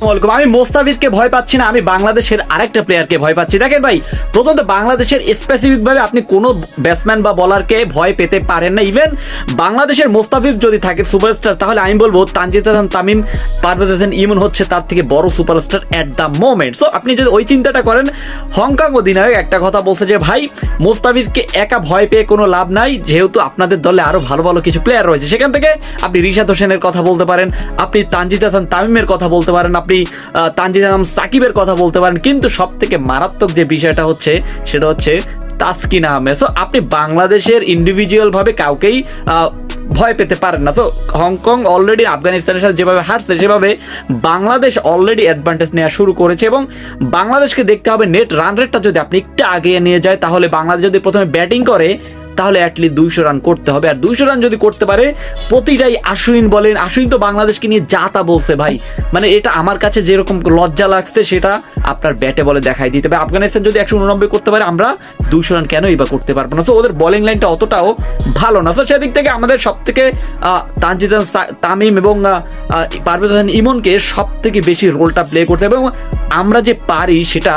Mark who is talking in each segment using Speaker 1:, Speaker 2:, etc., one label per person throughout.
Speaker 1: আমি মোস্তাফিজকে ভয় পাচ্ছি না, আমি বাংলাদেশের আরেকটা প্লেয়ারকে ভয় পাচ্ছি। দেখেন ভাই, প্রথমত বাংলাদেশের স্পেসিফিক ভাবে আপনি কোনো ব্যাটসম্যান বা বলারকে ভয় পেতে পারেন না। ইভেন বাংলাদেশের মোস্তাফিজ যদি থাকে সুপারস্টার তাহলে আমি বলব তানজিদ হাসান, তামিম, পারভেজ হাসান, ইমন হচ্ছে তার থেকে বড় superstar at the moment so আপনি যদি ওই চিন্তাটা করেন, হংকং অধিনায়ক একটা কথা বলছে যে, ভাই, মোস্তাফিজকে একা ভয় পেয়ে কোনো লাভ নাই, যেহেতু আপনাদের দলে আরও ভালো ভালো কিছু প্লেয়ার রয়েছে। সেখান থেকে আপনি রিশাদ হোসেনের কথা বলতে পারেন, আপনি তানজিদ হাসান, তামিমের কথা বলতে পারেন আপনি তানজিদ সাকিবের কথা বলতে পারেন, কিন্তু সব থেকে মারাত্মক যে বিষয়টা হচ্ছে, সেটা হচ্ছে তাসকিন আহমেদ। সো আপনি বাংলাদেশের ইন্ডিভিজুয়াল ভাবে কাউকেই ভয় পেতে পারেন না। তো হংকং অলরেডি আফগানিস্তানের সাথে যেভাবে হারছে, সেভাবে বাংলাদেশ অলরেডি অ্যাডভান্টেজ নেওয়া শুরু করেছে এবং বাংলাদেশকে দেখতে হবে নেট রান রেটটা যদি আপনি একটু আগিয়ে নিয়ে যায়, তাহলে বাংলাদেশ যদি প্রথমে ব্যাটিং করে তাহলে অ্যাটলিস্ট দুইশো রান করতে হবে। আর দুইশো রান যদি করতে পারে, প্রতিটাই আশুইন বলেন। আশুইন তো বাংলাদেশকে নিয়ে যা তা বলছে ভাই। মানে এটা আমার কাছে যেরকম লজ্জা লাগছে, সেটা আপনার ব্যাটে বলে দেখাই দিতে হবে। আফগানিস্তান যদি একশো উননব্বই করতে পারে, আমরা দুইশো রান কেনই বা করতে পারব না? সো ওদের বোলিং লাইনটা অতটাও ভালো না। সো সেদিক থেকে আমাদের সব থেকে তানজিদ হাসান, তামিম এবং পারভেজ ইমনকে সব থেকে বেশি রোলটা প্লে করতে হবে এবং আমরা যে পারি সেটা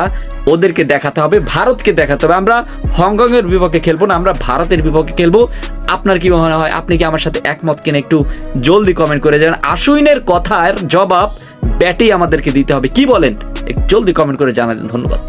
Speaker 1: ওদেরকে দেখাতে হবে, ভারতকে দেখাতে হবে। আমরা হংকং এর বিপক্ষে খেলব না, আমরা ভারতের বিপক্ষে খেলব। আপনার কি মনে হয়, আপনি কি আমার সাথে একমত কিনা একটু জলদি কমেন্ট করে যাবেন আশুইনের কথার জবাব ব্যাটেই আমাদেরকে দিতে হবে। কি বলেন? জলদি কমেন্ট করে জানালেন, ধন্যবাদ।